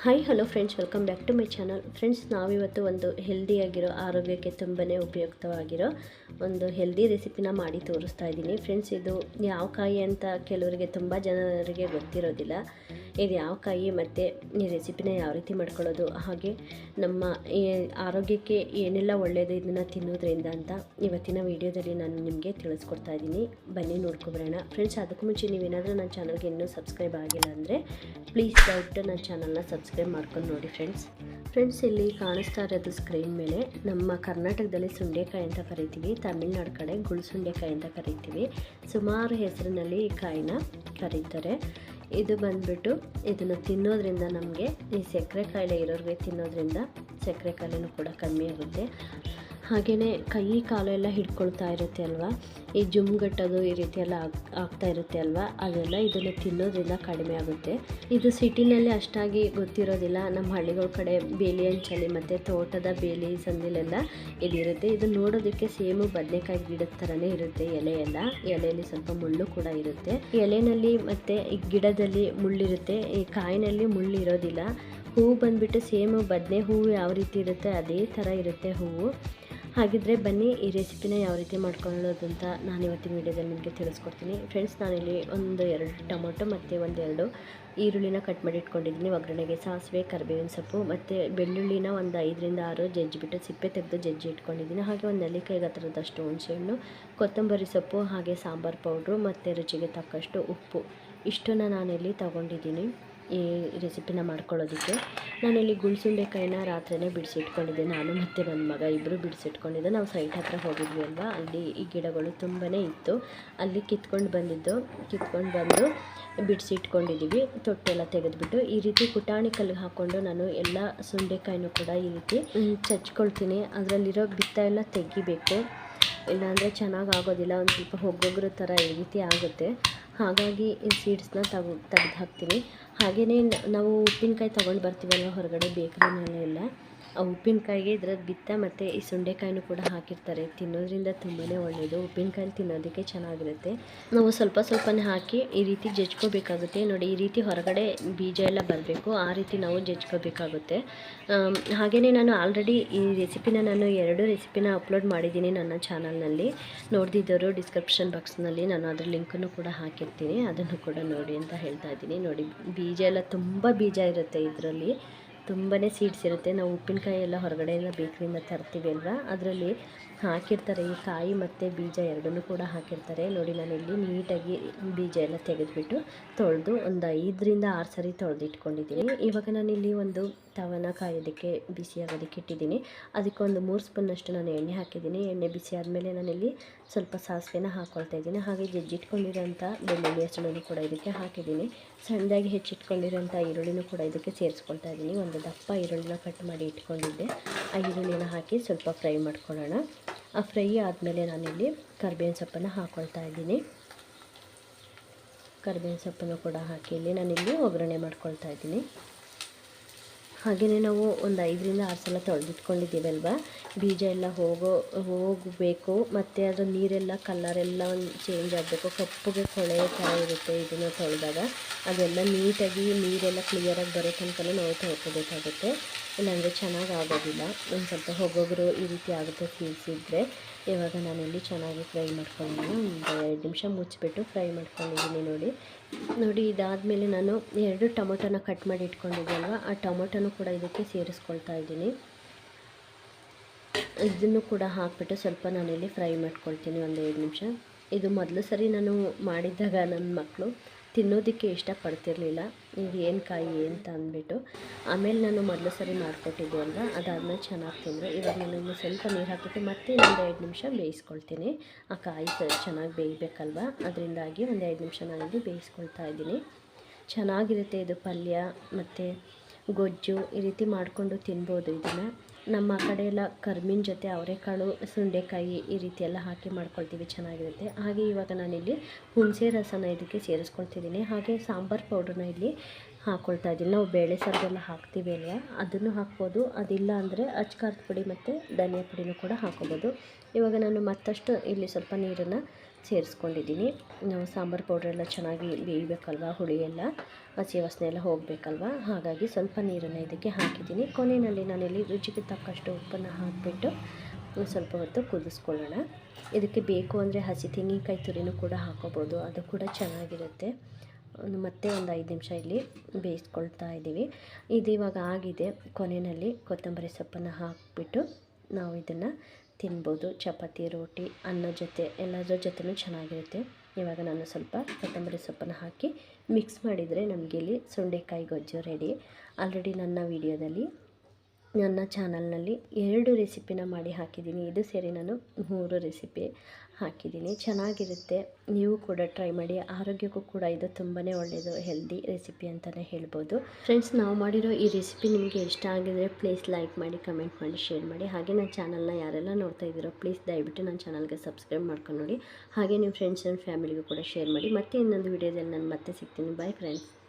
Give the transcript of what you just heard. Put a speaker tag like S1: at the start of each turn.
S1: Hi hello friends welcome back to my channel friends ನಾವಿವತ್ತು ಒಂದು ಹೆಲ್ದಿಯಾಗಿರೋ ಆರೋಗ್ಯಕ್ಕೆ ತುಂಬಾ ಉಪಯುಕ್ತವಾಗಿರೋ ಒಂದು ಹೆಲ್ದಿ ರೆಸಿಪಿನ ಮಾಡಿ ತೋರಿಸ್ತಾ ಇದ್ದೀನಿ. ಫ್ರೆಂಡ್ಸ್ ಇದು ಯಾವ ಕಾಯಿ ಅಂತ ಕೆಲವರಿಗೆ ತುಂಬ ಜನರಿಗೆ ಗೊತ್ತಿರೋದಿಲ್ಲ. ಇದು ಯಾವ ಕಾಯಿ ಮತ್ತು ಈ ರೆಸಿಪಿನ ಯಾವ ರೀತಿ ಮಾಡ್ಕೊಳ್ಳೋದು, ಹಾಗೆ ನಮ್ಮ ಆರೋಗ್ಯಕ್ಕೆ ಏನೆಲ್ಲ ಒಳ್ಳೆಯದು ಇದನ್ನು ತಿನ್ನೋದ್ರಿಂದ ಅಂತ ಇವತ್ತಿನ ವಿಡಿಯೋದಲ್ಲಿ ನಾನು ನಿಮಗೆ ತಿಳಿಸ್ಕೊಡ್ತಾ ಇದ್ದೀನಿ. ಬನ್ನಿ ನೋಡ್ಕೊಬರೋಣ ಫ್ರೆಂಡ್ಸ್ ಅದಕ್ಕೂ ಮುಂಚೆ ನೀವೇನಾದರೂ ನನ್ನ ಚಾನಲ್ಗೆ ಇನ್ನೂ ಸಬ್ಸ್ಕ್ರೈಬ್ ಆಗಿಲ್ಲ ಅಂದರೆ ಪ್ಲೀಸ್ ದಯವಿಟ್ಟು ನನ್ನ ಚಾನಲ್ನ ಸಬ್ಸ್ಕ್ರೈಬ್ ಮಾಡ್ಕೊಂಡು ನೋಡಿ ಫ್ರೆಂಡ್ಸ್ ಫ್ರೆಂಡ್ಸ್ ಇಲ್ಲಿ ಕಾಣಿಸ್ತಾ ಇರೋದು ಸ್ಕ್ರೀನ್ ಮೇಲೆ ನಮ್ಮ ಕರ್ನಾಟಕದಲ್ಲಿ ಸುಂಡೆಕಾಯಿ ಅಂತ ಕರಿತೀವಿ, ತಮಿಳ್ನಾಡು ಕಡೆ ಗುಳ್ಸುಂಡೆಕಾಯಿ ಅಂತ ಕರಿತೀವಿ. ಸುಮಾರು ಹೆಸರಿನಲ್ಲಿ ಈ ಕಾಯಿನ ಕರೀತಾರೆ. ಇದು ಬಂದ್ಬಿಟ್ಟು ಇದನ್ನು ತಿನ್ನೋದ್ರಿಂದ ನಮಗೆ ಈ ಸಕ್ಕರೆ ಕಾಯಿಲೆ ಇರೋರಿಗೆ ತಿನ್ನೋದ್ರಿಂದ ಸಕ್ಕರೆ ಕಾಯಿಲೆನೂ ಕೂಡ ಕಮ್ಮಿ ಆಗುತ್ತೆ. ಹಾಗೆಯೇ ಕೈ ಕಾಲು ಎಲ್ಲ ಹಿಡ್ಕೊಳ್ತಾ ಇರುತ್ತೆ ಅಲ್ವಾ? ಈ ಜುಮ್ಗಟ್ಟೋದು ಈ ರೀತಿ ಎಲ್ಲ ಆಗ್, ಆಗ್ತಾ ಇರುತ್ತೆ ಅಲ್ವಾ? ಅದೆಲ್ಲ ಇದನ್ನು ತಿನ್ನೋದ್ರಿಂದ ಕಡಿಮೆ ಆಗುತ್ತೆ. ಇದು ಸಿಟಿನಲ್ಲಿ ಅಷ್ಟಾಗಿ ಗೊತ್ತಿರೋದಿಲ್ಲ. ನಮ್ಮ ಹಳ್ಳಿಗಳ ಕಡೆ ಬೇಲಿ ಹಂಚಲಿ ಮತ್ತು ತೋಟದ ಬೇಲಿ ಸಂದಿಲೆಲ್ಲ ಇದಿರುತ್ತೆ. ಇದು ನೋಡೋದಕ್ಕೆ ಸೇಮು ಬದನೆಕಾಯಿ ಗಿಡದ ಥರನೇ ಇರುತ್ತೆ. ಎಲೆ ಎಲ್ಲ. ಎಲೆಯಲ್ಲಿ ಸ್ವಲ್ಪ ಮುಳ್ಳು ಕೂಡ ಇರುತ್ತೆ. ಎಲೆನಲ್ಲಿ ಮತ್ತು ಈ ಗಿಡದಲ್ಲಿ ಮುಳ್ಳಿರುತ್ತೆ. ಈ ಕಾಯಿನಲ್ಲಿ ಮುಳ್ಳು ಇರೋದಿಲ್ಲ ಹೂವು ಬಂದುಬಿಟ್ಟು ಸೇಮು ಬದನೆ ಹೂವು ಯಾವ ರೀತಿ ಇರುತ್ತೆ? ಅದೇ ಥರ ಇರುತ್ತೆ ಹೂವು. ಹಾಗಿದ್ರೆ ಬನ್ನಿ, ಈ ರೆಸಿಪಿನ ಯಾವ ರೀತಿ ಮಾಡ್ಕೊಳ್ಳೋದು ಅಂತ ನಾನು ಇವತ್ತಿನ ವೀಡಿಯೋದಲ್ಲಿ ನಿಮಗೆ ತಿಳಿಸ್ಕೊಡ್ತೀನಿ. ಫ್ರೆಂಡ್ಸ್ ನಾನಿಲ್ಲಿ ಒಂದು ಎರಡು ಟೊಮೊಟೊ ಮತ್ತು ಒಂದೆರಡು ಈರುಳ್ಳಿನ ಕಟ್ ಮಾಡಿ ಇಟ್ಕೊಂಡಿದ್ದೀನಿ. ಒಗ್ಗರಣೆಗೆ ಸಾಸಿವೆ, ಕರಿಬೇವಿನ ಸೊಪ್ಪು ಮತ್ತು ಬೆಳ್ಳುಳ್ಳಿನ ಒಂದು ಐದರಿಂದ ಆರು ಜಜ್ಜಿಬಿಟ್ಟು ಸಿಪ್ಪೆ ತೆಗೆದು ಜಜ್ಜಿ ಇಟ್ಕೊಂಡಿದ್ದೀನಿ. ಹಾಗೆ ಒಂದು ನೆಲ್ಲಿಕಾಯಿ ಗಾತ್ರದಷ್ಟು ಹುಣಸೆಹಣ್ಣು, ಕೊತ್ತಂಬರಿ ಸೊಪ್ಪು ಹಾಗೆ ಸಾಂಬಾರು ಪೌಡ್ರು ಮತ್ತು ರುಚಿಗೆ ತಕ್ಕಷ್ಟು ಉಪ್ಪು. ಇಷ್ಟನ್ನು ನಾನಿಲ್ಲಿ ತಗೊಂಡಿದ್ದೀನಿ. ಈ ರೆಸಿಪಿನ ಮಾಡ್ಕೊಳ್ಳೋದಕ್ಕೆ. ನಾನಿಲ್ಲಿ ಗುಳ್ಸುಂಡೆಕಾಯಿನ ರಾತ್ರಿನೇ ಬಿಡಿಸಿಟ್ಕೊಂಡಿದ್ದೆ. ನಾನು ಮತ್ತು ನನ್ನ ಮಗ ಇಬ್ಬರು ಬಿಡಿಸಿಟ್ಕೊಂಡಿದ್ದೆ. ನಾವು ಸೈಟ್ ಹತ್ರ ಹೋಗಿದ್ವಿ ಅಲ್ವಾ? ಅಲ್ಲಿ ಈ ಗಿಡಗಳು ತುಂಬಾ ಇತ್ತು. ಅಲ್ಲಿ ಕಿತ್ಕೊಂಡು ಬಂದಿದ್ದು, ಕಿತ್ಕೊಂಡು ಬಂದು ಬಿಡಿಸಿಟ್ಕೊಂಡಿದ್ದೀವಿ. ತೊಟ್ಟೆಲ್ಲ ತೆಗೆದುಬಿಟ್ಟು ಈ ರೀತಿ ಪುಟಾಣಿ ಕಲ್ಲಿಗೆ ಹಾಕ್ಕೊಂಡು ನಾನು ಎಲ್ಲ ಸುಂಡೆಕಾಯಿನೂ ಕೂಡ ಈ ರೀತಿ ಚಚ್ಕೊಳ್ತೀನಿ. ಅದರಲ್ಲಿರೋ ಬಿತ್ತ ಎಲ್ಲ ತೆಗಿಬೇಕು. ಇಲ್ಲಾಂದರೆ ಚೆನ್ನಾಗಿ ಆಗೋದಿಲ್ಲ. ಒಂದು ಸ್ವಲ್ಪ ಹೊಗ್ಗೊಗ್ರ ಥರ ಈ ರೀತಿ ಆಗುತ್ತೆ. ಹಾಗಾಗಿ ಈ ಸೀಡ್ಸ್ನ ತೆಗ್ದು ತೆಗ್ದು ಹಾಕ್ತೀನಿ ಹಾಗೆಯೇ ನಾವು ಉಪ್ಪಿನಕಾಯಿ ತೊಗೊಂಡು ಬರ್ತೀವಲ್ಲ ಹೊರಗಡೆ ಬೇಕ್ರಿನಲ್ಲೆಲ್ಲ ಉಪ್ಪಿನಕಾಯಿಗೆ ಇದ್ರದ್ದು ಬಿತ್ತ ಮತ್ತು ಈ ಸುಂಡೆಕಾಯಿನೂ ಕೂಡ ಹಾಕಿರ್ತಾರೆ. ತಿನ್ನೋದ್ರಿಂದ ತುಂಬಾ ಒಳ್ಳೆಯದು ಉಪ್ಪಿನಕಾಯಿ ತಿನ್ನೋದಕ್ಕೆ ಚೆನ್ನಾಗಿರುತ್ತೆ. ನಾವು ಸ್ವಲ್ಪ ಸ್ವಲ್ಪನೇ ಹಾಕಿ ಈ ರೀತಿ ಜಜ್ಕೋಬೇಕಾಗುತ್ತೆ. ನೋಡಿ, ಈ ರೀತಿ ಹೊರಗಡೆ ಬೀಜ ಎಲ್ಲ ಬರಬೇಕು. ಆ ರೀತಿ ನಾವು ಜಜ್ಕೋಬೇಕಾಗುತ್ತೆ. ಹಾಗೆಯೇ ನಾನು ಆಲ್ರೆಡಿ ಈ ರೆಸಿಪಿನ ನಾನು ಎರಡು ರೆಸಿಪಿನ ಅಪ್ಲೋಡ್ ಮಾಡಿದ್ದೀನಿ ನನ್ನ ಚಾನಲ್ನಲ್ಲಿ. ನೋಡ್ದಿದ್ದವರು ಡಿಸ್ಕ್ರಿಪ್ಷನ್ ಬಾಕ್ಸ್ನಲ್ಲಿ. ನಾನು ಅದ್ರ ಲಿಂಕನ್ನು ಕೂಡ ಹಾಕಿರ್ತೀನಿ. ಅದನ್ನು ಕೂಡ ನೋಡಿ ಅಂತ ಹೇಳ್ತಾ ಇದ್ದೀನಿ. ನೋಡಿ, ಬೀಜ ಎಲ್ಲ ತುಂಬ ಬೀಜ ಇರುತ್ತೆ ಇದರಲ್ಲಿ. ತುಂಬಾ ಸೀಡ್ಸ್ ಇರುತ್ತೆ. ನಾವು ಉಪ್ಪಿನಕಾಯಿ ಎಲ್ಲ ಹೊರಗಡೆಯಿಂದ ಬೇಕ್ರಿಯಿಂದ ತರ್ತೀವಿ ಅಲ್ವಾ? ಅದರಲ್ಲಿ ಹಾಕಿರ್ತಾರೆ. ಈ ಕಾಯಿ ಮತ್ತು ಬೀಜ ಎರಡನ್ನೂ ಕೂಡ ಹಾಕಿರ್ತಾರೆ. ನೋಡಿ ನಾನಿಲ್ಲಿ ನೀಟಾಗಿ ಬೀಜ ಎಲ್ಲ ತೆಗೆದುಬಿಟ್ಟು ತೊಳೆದು ಒಂದು ಐದರಿಂದ ಆರು ಸರಿ ತೊಳೆದಿಟ್ಕೊಂಡಿದ್ದೀನಿ. ಇವಾಗ ನಾನಿಲ್ಲಿ ಒಂದು ತವನ ಕಾಯೋದಕ್ಕೆ ಬಿಸಿ ಆಗೋದಕ್ಕೆ ಇಟ್ಟಿದ್ದೀನಿ. ಅದಕ್ಕೆ ಒಂದು ಮೂರು ಸ್ಪೂನಷ್ಟು ನಾನು ಎಣ್ಣೆ ಹಾಕಿದ್ದೀನಿ. ಎಣ್ಣೆ ಬಿಸಿ ಆದಮೇಲೆ ನಾನಿಲ್ಲಿ ಸ್ವಲ್ಪ ಸಾಸಿವೆನ ಹಾಕ್ಕೊಳ್ತಾ ಇದ್ದೀನಿ. ಹಾಗೆ ಜಜ್ಜಿಟ್ಕೊಂಡಿರೋಂಥ ಬೆಳ್ಳುಳ್ಳಿ ಹಸುಳನ್ನು ಕೂಡ ಇದಕ್ಕೆ ಹಾಕಿದ್ದೀನಿ. ಸಣ್ಣದಾಗಿ ಹೆಚ್ಚಿಟ್ಕೊಂಡಿರೋಂಥ ಈರುಳ್ಳಿನೂ ಕೂಡ ಇದಕ್ಕೆ ಸೇರಿಸ್ಕೊಳ್ತಾ ಇದ್ದೀನಿ. ಒಂದು ದಪ್ಪ ಈರುಳ್ಳಿನ ಕಟ್ ಮಾಡಿ ಇಟ್ಕೊಂಡಿದ್ದೆ. ಆ ಈರುಳ್ಳಿನ ಹಾಕಿ ಸ್ವಲ್ಪ ಫ್ರೈ ಮಾಡ್ಕೊಳ್ಳೋಣ. ಆ ಫ್ರೈ ಆದಮೇಲೆ ನಾನಿಲ್ಲಿ ಕರ್ಬೇವಿನ ಸೊಪ್ಪನ್ನು ಹಾಕ್ಕೊಳ್ತಾ ಇದ್ದೀನಿ. ಕರ್ಬೇವಿನ ಸೊಪ್ಪನ್ನು ಕೂಡ ಹಾಕಿ ಇಲ್ಲಿ ನಾನಿಲ್ಲಿ ಒಗ್ಗರಣೆ ಮಾಡ್ಕೊಳ್ತಾ ಇದ್ದೀನಿ. ಹಾಗೆಯೇ ನಾವು ಒಂದು ಐದರಿಂದ ಆರು ಸಲ ತೊಳೆದಿಟ್ಕೊಂಡಿದ್ದೀವಲ್ವ? ಬೀಜ ಎಲ್ಲ ಹೋಗೋ, ಹೋಗಬೇಕು, ಮತ್ತು ಅದು ನೀರೆಲ್ಲ ಕಲರೆಲ್ಲ ಒಂದು ಚೇಂಜ್ ಆಗಬೇಕು. ಕಪ್ಪಗೆ ಕೊಳೆ ಥರ ಇರುತ್ತೆ ಇದನ್ನು ತೊಳೆದಾಗ. ಅದೆಲ್ಲ ನೀಟಾಗಿ ನೀರೆಲ್ಲ ಕ್ಲಿಯರಾಗಿ ಬರೋ ತನಕ ನಾವು ತೊಳ್ಕೊಬೇಕಾಗುತ್ತೆ. ಇಲ್ಲಾಂದರೆ ಚೆನ್ನಾಗಿ ಆಗೋದಿಲ್ಲ. ಒಂದು ಸ್ವಲ್ಪ ಹೋಗೋಗ್ರು ಈ ರೀತಿ ಆಗುತ್ತೆ ಸೀಲ್ಸಿದ್ರೆ ಇವಾಗ ನಾನಿಲ್ಲಿ ಚೆನ್ನಾಗಿ ಫ್ರೈ ಮಾಡ್ಕೊಂಡಿದ್ದೀನಿ. ಒಂದು ಎರಡು ನಿಮಿಷ ಮುಚ್ಚಿಬಿಟ್ಟು ಫ್ರೈ ಮಾಡ್ಕೊಂಡಿದ್ದೀನಿ ನೋಡಿ. ನೋಡಿ, ಇದಾದಮೇಲೆ ನಾನು ಎರಡು ಟೊಮೊಟೊನ ಕಟ್ ಮಾಡಿ ಇಟ್ಕೊಂಡಿದ್ದಲ್ವ ಆ ಟೊಮೊಟೊನು ಕೂಡ ಇದಕ್ಕೆ ಸೇರಿಸ್ಕೊಳ್ತಾ ಇದ್ದೀನಿ. ಇದನ್ನು ಕೂಡ ಹಾಕ್ಬಿಟ್ಟು ಸ್ವಲ್ಪ ನಾನಿಲ್ಲಿ ಫ್ರೈ ಮಾಡ್ಕೊಳ್ತೀನಿ ಒಂದು ಎರಡು ನಿಮಿಷ. ಇದು ಮೊದಲು ಸರಿ ನಾನು ಮಾಡಿದ್ದಾಗ ನನ್ನ ಮಕ್ಕಳು ತಿನ್ನೋದಕ್ಕೆ ಇಷ್ಟಪಡ್ತಿರ್ಲಿಲ್ಲ. ಇದು ಏನು ಕಾಯಿ ಅಂತ ಅಂದ್ಬಿಟ್ಟು. ಆಮೇಲೆ ನಾನು ಮೊದಲು ಸರಿ ಮಾಡಿಕೊಟ್ಟಿದ್ದೆ ಅಲ್ವ? ಅದಾದಮೇಲೆ ಚೆನ್ನಾಗಿ ತಿಂದರು ಇವಾಗ ನಾನು ಸ್ವಲ್ಪ ನೀರು ಹಾಕಿಬಿಟ್ಟು ಮತ್ತೆ ಒಂದು ಎರಡು ನಿಮಿಷ ಬೇಯಿಸ್ಕೊಳ್ತೀನಿ. ಆ ಕಾಯಿ ಚೆನ್ನಾಗಿ ಬೇಯಬೇಕಲ್ವ? ಅದರಿಂದಾಗಿ ಒಂದು ಎರಡು ನಿಮಿಷ ನಾನಿಲ್ಲಿ ಬೇಯಿಸ್ಕೊಳ್ತಾ ಇದ್ದೀನಿ. ಚೆನ್ನಾಗಿರುತ್ತೆ ಇದು ಪಲ್ಯ, ಮತ್ತು ಗೊಜ್ಜು ಈ ರೀತಿ ಮಾಡಿಕೊಂಡು ತಿನ್ಬೋದು ಇದನ್ನು. ನಮ್ಮ ಕಡೆ ಎಲ್ಲ ಕರ್ಮಿನ ಜೊತೆ ಅವರೆಕಾಳು, ಸುಂಡೆಕಾಯಿ ಈ ರೀತಿ ಎಲ್ಲ ಹಾಕಿ ಮಾಡ್ಕೊಳ್ತೀವಿ, ಚೆನ್ನಾಗಿರುತ್ತೆ. ಹಾಗೆ ಇವಾಗ ನಾನಿಲ್ಲಿ ಹುಣಸೆ ರಸನ ಇದಕ್ಕೆ ಸೇರಿಸ್ಕೊಳ್ತಿದ್ದೀನಿ. ಹಾಗೆ ಸಾಂಬಾರು ಪೌಡ್ರನ್ನ ಇಲ್ಲಿ ಹಾಕ್ಕೊಳ್ತಾ ಇದ್ದೀನಿ. ನಾವು ಬೇಳೆ ಸಾರಿಗೆಲ್ಲ ಹಾಕ್ತೀವಿ ಅಲ್ವಾ? ಅದನ್ನು ಹಾಕ್ಬೋದು. ಅದಿಲ್ಲ ಅಂದರೆ ಅಚ್ಕಾರದ ಪುಡಿ ಮತ್ತು ಧನಿಯಾ ಪುಡಿನೂ ಕೂಡ ಹಾಕ್ಕೋಬೋದು. ಇವಾಗ ನಾನು ಮತ್ತಷ್ಟು ಇಲ್ಲಿ ಸ್ವಲ್ಪ ನೀರನ್ನು ಸೇರಿಸ್ಕೊಂಡಿದ್ದೀನಿ. ನಾವು ಸಾಂಬಾರು ಪೌಡ್ರ್ ಎಲ್ಲ ಚೆನ್ನಾಗಿ ಬೇಯಬೇಕಲ್ವ ಹುಳಿ ಎಲ್ಲ ಹಸಿ ವಾಸನೆ ಎಲ್ಲ ಹೋಗಬೇಕಲ್ವ? ಹಾಗಾಗಿ ಸ್ವಲ್ಪ ನೀರನ್ನು ಇದಕ್ಕೆ ಹಾಕಿದ್ದೀನಿ. ಕೊನೆಯಲ್ಲಿ ನಾನಿಲ್ಲಿ ರುಚಿಗೆ ತಕ್ಕಷ್ಟು ಉಪ್ಪನ್ನು ಹಾಕಿಬಿಟ್ಟು ಸ್ವಲ್ಪ ಹೊತ್ತು ಕುದಿಸ್ಕೊಳ್ಳೋಣ. ಇದಕ್ಕೆ ಬೇಕು ಅಂದರೆ ಹಸಿ ತೆಂಗಿನಕಾಯಿ ತುರಿನೂ ಕೂಡ ಹಾಕೋಬೋದು. ಅದು ಕೂಡ ಚೆನ್ನಾಗಿರುತ್ತೆ. ಮತ್ತೆ ಒಂದು ಐದು ನಿಮಿಷ ಇಲ್ಲಿ ಬೇಯಿಸ್ಕೊಳ್ತಾ ಇದ್ದೀವಿ. ಇದು ಇವಾಗ ಆಗಿದೆ. ಕೊನೆಯಲ್ಲಿ ಕೊತ್ತಂಬರಿ ಸೊಪ್ಪನ್ನು ಹಾಕಿಬಿಟ್ಟು ನಾವು ಇದನ್ನು ತಿನ್ಬೋದು, ಚಪಾತಿ, ರೋಟಿ, ಅನ್ನ ಜೊತೆ, ಎಲ್ಲದರ ಜೊತೆನೂ ಚೆನ್ನಾಗಿರುತ್ತೆ. ಇವಾಗ ನಾನು ಸ್ವಲ್ಪ ಕೊತ್ತಂಬರಿ ಸೊಪ್ಪನ್ನು ಹಾಕಿ ಮಿಕ್ಸ್ ಮಾಡಿದರೆ ನಮಗೆ ಇಲ್ಲಿ ಸುಂಡೆಕಾಯಿ ಗೊಜ್ಜು ರೆಡಿ ಆಲ್ರೆಡಿ ನನ್ನ ವಿಡಿಯೋದಲ್ಲಿ ನನ್ನ ಚಾನಲ್ನಲ್ಲಿ ಎರಡು ರೆಸಿಪಿನ ಮಾಡಿ ಹಾಕಿದ್ದೀನಿ. ಇದು ಸೇರಿ ನಾನು ಮೂರು ರೆಸಿಪಿ ಹಾಕಿದ್ದೀನಿ. ಚೆನ್ನಾಗಿರುತ್ತೆ. ನೀವು ಕೂಡ ಟ್ರೈ ಮಾಡಿ. ಆರೋಗ್ಯಕ್ಕೂ ಕೂಡ ಇದು ತುಂಬಾ ಒಳ್ಳೆಯದು, ಹೆಲ್ದಿ ರೆಸಿಪಿ ಅಂತಲೇ ಹೇಳ್ಬೋದು. ಫ್ರೆಂಡ್ಸ್, ನಾವು ಮಾಡಿರೋ ಈ ರೆಸಿಪಿ ನಿಮಗೆ ಇಷ್ಟ ಆಗಿದರೆ ಪ್ಲೀಸ್ ಲೈಕ್ ಮಾಡಿ, ಕಮೆಂಟ್ ಮಾಡಿ, ಶೇರ್ ಮಾಡಿ. ಹಾಗೆ ನನ್ನ ಚಾನಲ್ನ ಯಾರೆಲ್ಲ ನೋಡ್ತಾ ಇದ್ದೀರೋ ಪ್ಲೀಸ್ ದಯವಿಟ್ಟು ನನ್ನ ಚಾನಲ್ಗೆ ಸಬ್ಸ್ಕ್ರೈಬ್ ಮಾಡ್ಕೊಂಡು ನೋಡಿ. ಹಾಗೆ ನಿಮ್ಮ ಫ್ರೆಂಡ್ಸ್ ಆ್ಯಂಡ್ ಫ್ಯಾಮಿಲಿಗೂ ಕೂಡ ಶೇರ್ ಮಾಡಿ. ಮತ್ತೆ ಇನ್ನೊಂದು ವಿಡಿಯೋದಲ್ಲಿ ನಾನು ಮತ್ತೆ ಸಿಗ್ತೀನಿ. Bye friends